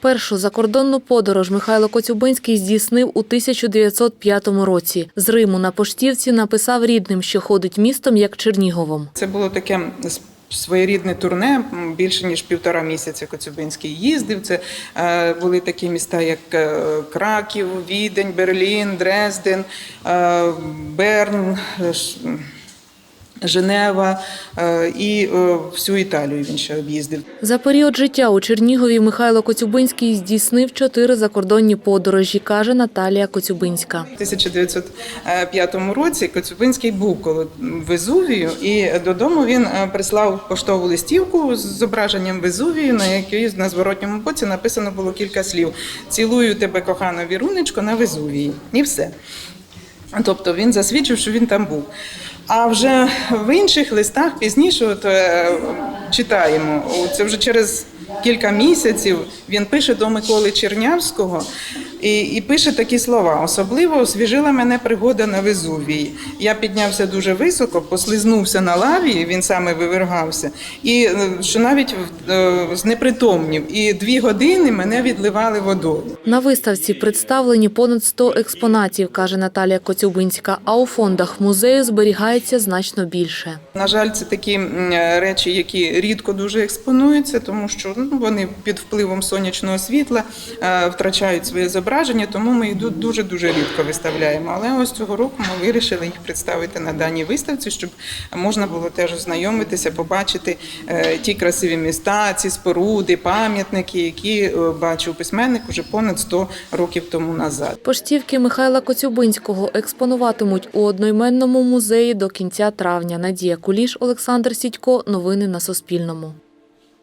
Першу закордонну подорож Михайло Коцюбинський здійснив у 1905 році. З Риму на поштівці написав рідним, що ходить містом як Черніговом. Це було таке своєрідне турне, більше ніж півтора місяця Коцюбинський їздив. Це е, були такі міста, як е, Краків, Відень, Берлін, Дрезден, е, Берн. Женева е, і е, всю Італію він ще об'їздив. За період життя у Чернігові Михайло Коцюбинський здійснив чотири закордонні подорожі, каже Наталія Коцюбинська. У 1905 році Коцюбинський був коло Везувію, і додому він е, прислав поштову листівку з зображенням Везувію, на якій на зворотньому боці написано було кілька слів: Цілую тебе, кохана вірунечко, на Везувії. І все. Тобто він засвідчив, що він там був. А вже в інших листах пізніше от, е, читаємо, це вже через кілька місяців він пише до Миколи Чернявського і, і пише такі слова: особливо освіжила мене пригода на Везувії. Я піднявся дуже високо, послизнувся на лаві, він саме вивергався, і е, що навіть е, знепритомнів. І дві години мене відливали водою. На виставці представлені понад 100 експонатів, каже Наталія Коцюбинська, а у фондах музею зберігається значно більше. На жаль, це такі е, речі, які рідко дуже експонуються, тому що ну, вони під впливом сонячного світла втрачають своє зображення, тому ми їх дуже дуже рідко виставляємо. Але ось цього року ми вирішили їх представити на даній виставці, щоб можна було теж ознайомитися, побачити е, ті красиві міста, ці споруди, пам'ятники, які е, бачив письменник уже понад 100 років тому назад. Поштівки Михайла Коцюбинського експонуватимуть у одноіменному музеї до кінця травня. Надія Куліш, Олександр Сідько. Новини на Суспільному.